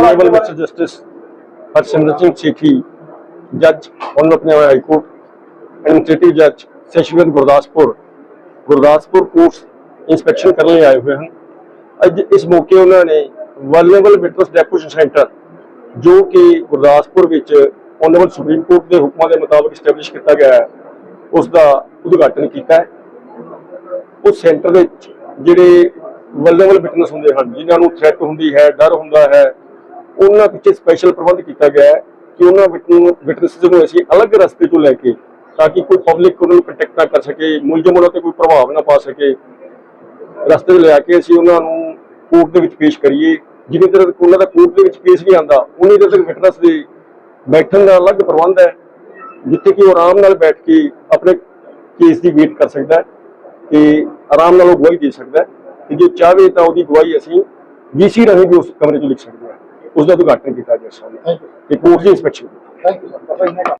Honorable Mr. Justice Harsimrat Singh Sekhi, Judge, Honorable Punjab High Court, Administrative Judge, Session Gurdaspur Gurdaspur courts inspection ਕਰਨ ਲਈ ਆਏ ਹੋਏ ਹਨ ਅੱਜ ਇਸ ਮੌਕੇ ਉਹਨਾਂ ਨੇ ਵਲਨੇਬਲ ਵਿਟਨੈਸ ਡੈਪੋਜੀਸ਼ਨ ਸੈਂਟਰ ਜੋ ਕਿ ਗੁਰਦਾਸਪੁਰ ਵਿੱਚ ਓਨਰੇਬਲ ਸੁਪਰੀਮ ਕੋਰਟ ਦੇ ਹੁਕਮਾਂ ਦੇ ਮੁਤਾਬਕ ਸਟੈਬਲਿਸ਼ ਕੀਤਾ ਗਿਆ ਹੈ ਉਸ ਦਾ ਉਦਘਾਟਨ ਕੀਤਾ ਹੈ ਉਸ ਸੈਂਟਰ ਵਿੱਚ ਜਿਹੜੇ ਵਲਨੇਬਲ ਵਿਟਨੈਸ ਹੁੰਦੇ ਹਨ ਜਿਨ੍ਹਾਂ ਨੂੰ ਥ੍ਰੈਟ ਹੁੰਦੀ ਹੈ ਡਰ ਹੁੰਦਾ ਹੈ ਉਹਨਾਂ ਪਿੱਛੇ ਸਪੈਸ਼ਲ ਪ੍ਰਬੰਧ ਕੀਤਾ ਗਿਆ ਹੈ ਕਿ ਉਹਨਾਂ ਵਿਟਨੈਸ ਨੂੰ ਅਸੀਂ ਅਲੱਗ ਰਸਤੇ ਤੋਂ ਲੈ ਕੇ ਤਾਂ ਕਿ ਕੋਈ ਪਬਲਿਕ ਉਹਨਾਂ ਨੂੰ ਕੰਟੈਕਟ ਨਾ ਕਰ ਸਕੇ, ਮੁਲਜ਼ਮ ਉਹਨਾਂ ਤੇ ਕੋਈ ਪ੍ਰਭਾਵ ਨਾ ਪਾ ਸਕੇ, ਰਸਤੇ ਲੈ ਕੇ ਅਸੀਂ ਉਹਨਾਂ ਨੂੰ ਕੋਰਟ ਦੇ ਵਿੱਚ ਪੇਸ਼ ਕਰੀਏ। ਜਿੰਨੀ ਦੇਰ ਉਹਨਾਂ ਦਾ ਕੋਰਟ ਦੇ ਵਿੱਚ ਕੇਸ ਨਹੀਂ ਆਂਦਾ ਉਨੀ ਦੇਰ ਤੱਕ ਵਿਟਨੈਸ ਦੇ ਬੈਠਣ ਦਾ ਅਲੱਗ ਪ੍ਰਬੰਧ ਹੈ, ਜਿੱਥੇ ਕਿ ਉਹ ਆਰਾਮ ਨਾਲ ਬੈਠ ਕੇ ਆਪਣੇ ਕੇਸ ਦੀ ਵੇਟ ਕਰ ਸਕਦਾ ਹੈ ਤੇ ਆਰਾਮ ਨਾਲ ਉਹ ਗਵਾਹੀ ਦੇ ਸਕਦਾ ਹੈ। ਤੇ ਜੇ ਚਾਹਵੇ ਤਾਂ ਉਹਦੀ ਗਵਾਹੀ ਅਸੀਂ ਵੀਸੀ ਰਾਹੀਂ ਵੀ ਉਸ ਕਮਰੇ 'ਚ ਲਿਖ ਸਕਦੇ ਉਸ ਦਾ ਉਦਘਾਟਨ ਕੀਤਾ ਸਾਹਮਣੇ ਥੈਂਕ ਯੂ ਤੇ ਕੋਰਟ ਦੀ ਇੰਸਪੈਕਸ਼ਨ ਥੈਂਕ ਯੂ ਸਰ